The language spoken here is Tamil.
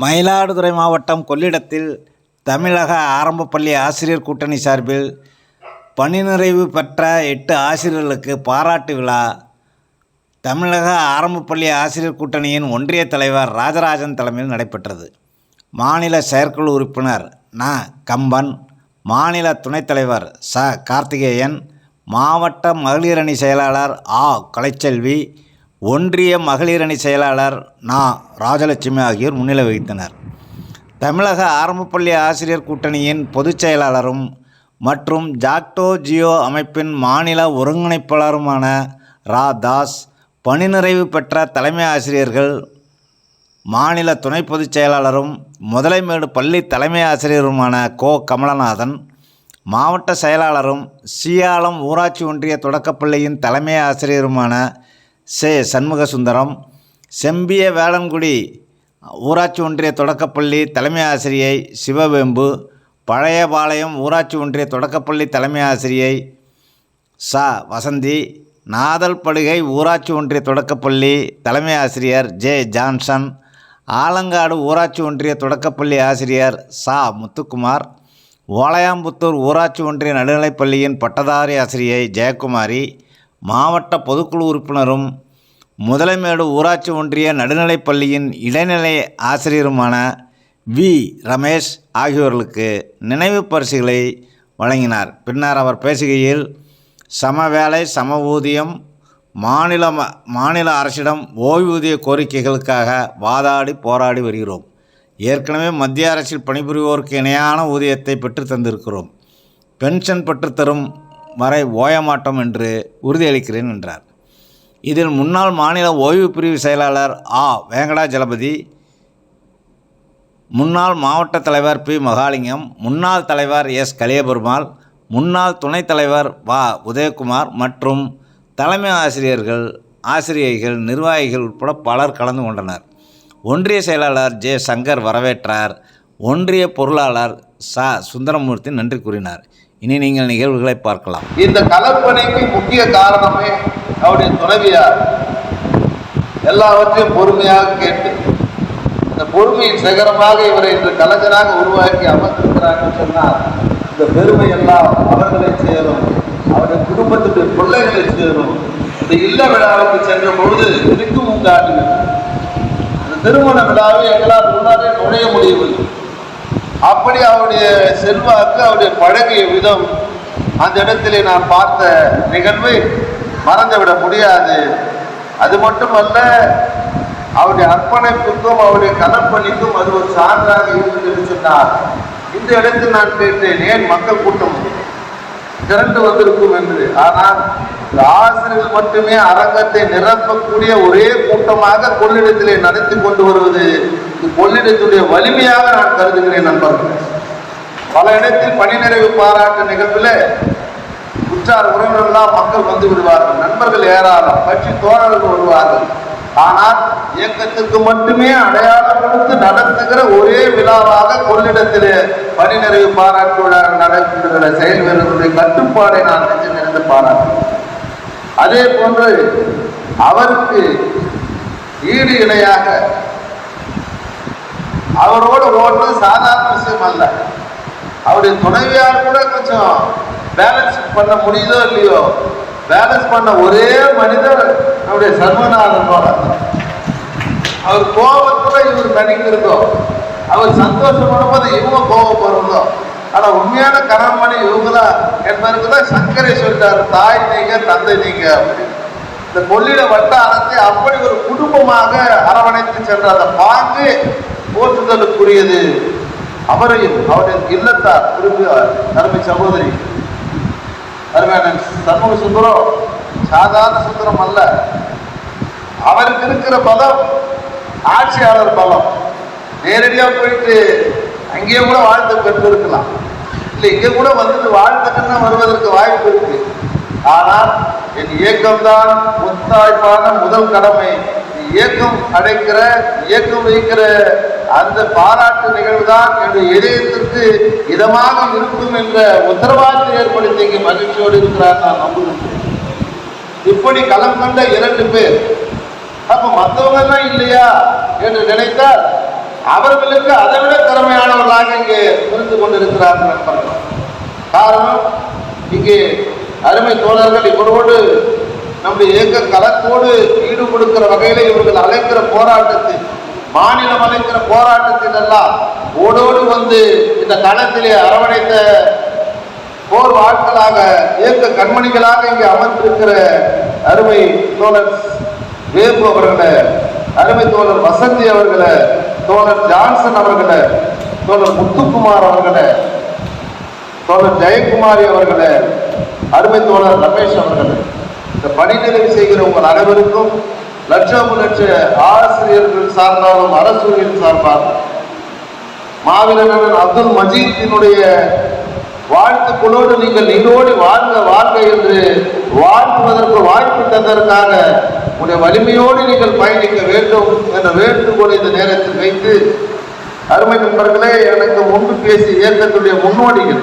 மயிலாடுதுறை மாவட்டம் கொள்ளிடத்தில் தமிழக ஆரம்ப பள்ளி ஆசிரியர் கூட்டணி சார்பில் பணி நிறைவு பெற்ற எட்டு ஆசிரியர்களுக்கு பாராட்டு விழா. தமிழக ஆரம்ப பள்ளி ஆசிரியர் கூட்டணியின் ஒன்றிய தலைவர் ராஜராஜன் தலைமையில் நடைபெற்றது. மாநில செயற்குழு உறுப்பினர் ந. கம்பன் மாநில துணைத் தலைவர் ச. கார்த்திகேயன் மாவட்ட மகளிரணி செயலாளர் ஆ. கலைச்செல்வி ஒன்றிய மகளிர் அணி செயலாளர் நா. ராஜலட்சுமி ஆகியோர் முன்னிலை வகித்தனர். தமிழக ஆரம்பப்பள்ளி ஆசிரியர் கூட்டணியின் பொதுச் செயலாளரும் மற்றும் ஜாக்டோ ஜியோ அமைப்பின் மாநில ஒருங்கிணைப்பாளருமான ரா. தாஸ் பணி நிறைவு பெற்ற தலைமை ஆசிரியர்கள் மாநில துணை பொதுச் செயலாளரும் முதலைமேடு பள்ளி தலைமை ஆசிரியருமான கோ. கமலநாதன் மாவட்ட செயலாளரும் சீயாளம் ஊராட்சி ஒன்றிய தொடக்கப்பள்ளியின் தலைமை ஆசிரியருமான சே சண்முகசுந்தரம் செம்பிய வேளன்குடி ஊராட்சி ஒன்றிய தொடக்கப்பள்ளி தலைமை ஆசிரியை சிவவேம்பு பழையபாளையம் ஊராட்சி ஒன்றிய தொடக்கப்பள்ளி தலைமை ஆசிரியை ச. வசந்தி நாதல் படுகை ஊராட்சி ஒன்றிய தொடக்கப்பள்ளி தலைமை ஆசிரியர் ஜே. ஜான்சன் ஆலங்காடு ஊராட்சி ஒன்றிய தொடக்கப்பள்ளி ஆசிரியர் சா. முத்துக்குமார் ஓலையாம்புத்தூர் ஊராட்சி ஒன்றிய நடுநிலைப்பள்ளியின் பட்டதாரி ஆசிரியை ஜெயக்குமாரி மாவட்ட பொதுக்குழு உறுப்பினரும் முதலைமேடு ஊராட்சி ஒன்றிய நடுநிலைப்பள்ளியின் இடைநிலை ஆசிரியருமான வி. ரமேஷ் ஆகியோர்களுக்கு நினைவு பரிசுகளை வழங்கினார். பின்னர் அவர் பேசுகையில் சம வேலை சம ஊதியம் மாநில ம- மாநில அரசிடம் ஓய்வூதிய கோரிக்கைகளுக்காக வாதாடி போராடி வருகிறோம். ஏற்கனவே மத்திய அரசில் பணிபுரிவோருக்கு இணையான ஊதியத்தை பெற்றுத் தந்திருக்கிறோம். பென்ஷன் பெற்றுத்தரும் வரை ஓயமாட்டோம் என்று உறுதியளிக்கிறேன் என்றார். இதில் முன்னாள் மாநில ஓய்வு பிரிவு செயலாளர் ஆ. வேங்கடாஜலபதி முன்னாள் மாவட்ட தலைவர் பி. மகாலிங்கம் முன்னாள் தலைவர் எஸ். கலியபெருமாள் முன்னாள் துணைத் தலைவர் வா. உதயகுமார் மற்றும் தலைமை ஆசிரியர்கள் ஆசிரியைகள் நிர்வாகிகள் உட்பட பலர் கலந்து கொண்டனர். ஒன்றிய செயலாளர் ஜே. சங்கர் வரவேற்றார். ஒன்றிய பொருளாளர் ச. சுந்தரமூர்த்தி நன்றி கூறினார். இனி நீங்கள் நிகழ்வுகளை பார்க்கலாம். இந்த கலப்பனைக்கு முக்கிய காரணமே அவருடைய துணைவியார். எல்லாவற்றையும் பொறுமையாக கேட்டு இந்த பொறுமையின் சிகரமாக இவரை இன்று கலைஞராக உருவாக்கி அமர்ந்திருக்கிறார்கள் சொன்னால் இந்த பெருமை எல்லாம் அவர்களை சேரும் அவருடைய குடும்பத்துடைய பிள்ளைகளை சேரும். இந்த இல்ல விழாவுக்கு சென்ற பொழுது இருக்கும் உண்டாட்டினர் அந்த திருமண விழாவை எங்களால் முன்னாலே நுழைய முடியவில்லை. அப்படி அவருடைய செல்வாக்கு அவருடைய பழகிய விதம் அந்த இடத்திலே நான் பார்த்த நிகழ்வு மறந்துவிட முடியாது. அது மட்டுமல்ல அவருடைய அர்ப்பணிப்புக்கும் அவருடைய கலப்பணிக்கும் அது ஒரு சான்றாக இருந்தது என்று சொன்னார். இந்த இடத்தில் நான் கேட்டேன் ஏன் மக்கள் கூட்டம் திரண்டு வந்திருக்கும் என்று? ஆனால் இந்த ஆசிரியர்கள் மட்டுமே அரங்கத்தை நிரப்பக்கூடிய ஒரே கூட்டமாக கொள்ளிடத்திலே நடத்தி கொண்டு வருவது கொள்ளிடத்துடைய வலிமையாக நான் கருதுகிறேன் நண்பர்கள். பல இடத்தில் பணி நிறைவு பாராட்டு நிகழ்வில் உற்றார் உறவினர்களாம் மக்கள் வந்து விடுவார்கள். நண்பர்கள் ஏராளம் கட்சி தோழர்கள் வருவார்கள். ஆனால் இயக்கத்துக்கு மட்டுமே அடையாளம் கொடுத்து நடத்துகிற ஒரே விழாவாக கொள்ளிடத்திலே பணி நிறைவு பாராட்டு விழா நடக்கின்ற செயல் வீரர்களுடைய கட்டுப்பாடை நான் நெஞ்சு நிறைந்து பாராட்டுகிறேன். அதே போன்று அவருக்கு ஈடு இணையாக அவரோடு ஓடுறது சாதாரண விஷயம் அல்ல. அவருடைய துணைவியார் கூட கொஞ்சம் பேலன்ஸ் பண்ண முடியுதோ இல்லையோ? பேலன்ஸ் பண்ண ஒரே மனிதர் நம்முடைய சர்மநாதன் போல அவர் கோபத்துல இவர் தனிக்கிறதோ? அவர் சந்தோஷப்படும் போது இவங்க கோபப்படுறதோ? ஆனா உண்மையான கணவன் இவங்க தான் என்பதற்கு தான் சங்கரை தாய் நீங்க தந்தை நீங்க அப்படின்னு. இந்த கொள்ளிட வட்டாரத்தை அப்படி ஒரு குடும்பமாக அரவணைத்து சென்ற அந்த பாங்கு போற்றுதலுக்குரியது. அவரையும் அவருடைய இல்லத்தார் திரும்பி அருமை சகோதரி அருமையான சண்முக சுந்தரம் சாதாரண சுந்தரம் அல்ல. அவருக்கு இருக்கிற பலம் ஆட்சியாளர் பலம். நேரடியாக போயிட்டு அங்கேயே கூட வாழ்த்து பெற்றிருக்கலாம். இல்லை இங்கே கூட வந்துட்டு வாழ்த்துக்குன்னு வருவதற்கு வாய்ப்பு இருக்கு. ஆனால் என் இயக்கம்தான் முத்தாய்ப்பான முதல் கடமை. இயக்கம் அடைக்கிற இயக்கம் வைக்கிற அந்த பாராட்டு நிகழ்வு தான் என்னுடைய இதயத்திற்கு இதமாக இருக்கும் என்ற உத்தரவாதத்தை ஏற்படுத்தி இங்கே மகிழ்ச்சியோடு இருக்கிறார் நான் நம்புகிறேன் இப்படி களம் கண்ட இரண்டு பேர் அப்ப மற்றவங்க தான் இல்லையா என்று நினைத்தால் அவர்களுக்கு அதை விட திறமையானவர்களாக இங்கே புரிந்து கொண்டிருக்கிறார்கள் நண்பர்கள் காரணம் இங்கே அருமை தோழர்கள் இவரோடு நம்முடைய இயக்க களத்தோடு ஈடு கொடுக்கிற வகையில் இவர்கள் அழைக்கிற போராட்டத்தில் மாநிலம் அழைக்கிற போராட்டத்தில் எல்லாம் ஓடோடு வந்து இந்த களத்திலே அரவணைத்த போர் ஆட்களாக இயக்க கண்மணிகளாக இங்கே அமர்ந்திருக்கிற அருமை தோழர் வேபு அவர்களை அருமை தோழர் வசந்தி அவர்களை தோழர் ஜான்சன் அவர்களை தோழர் முத்துக்குமார் அவர்களை தோழர் ஜெயக்குமாரி அவர்களே அருமை தோழர் ரமேஷ் அவர்களே இந்த பணி நிறைவு செய்கிற உங்கள் அனைவருக்கும் லட்சம் லட்ச ஆசிரியர்கள் சார்ந்தாலும் அரசூழியர் சார்பார் மாவீரன் அப்துல் மஜீத்தினுடைய வாழ்த்துக்களோடு நீங்கள் நீடோடி வாழ்க வாழ்க என்று வாழ்த்துவதற்கு வாய்ப்பு தந்ததற்காக உடைய வலிமையோடு நீங்கள் பயணிக்க வேண்டும் என்ற வேண்டுகோளை இந்த நேரத்தில் வைத்து அருமை நண்பர்களே எனக்கு முன்பு பேசி இயக்கத்துடைய முன்னோடிகள்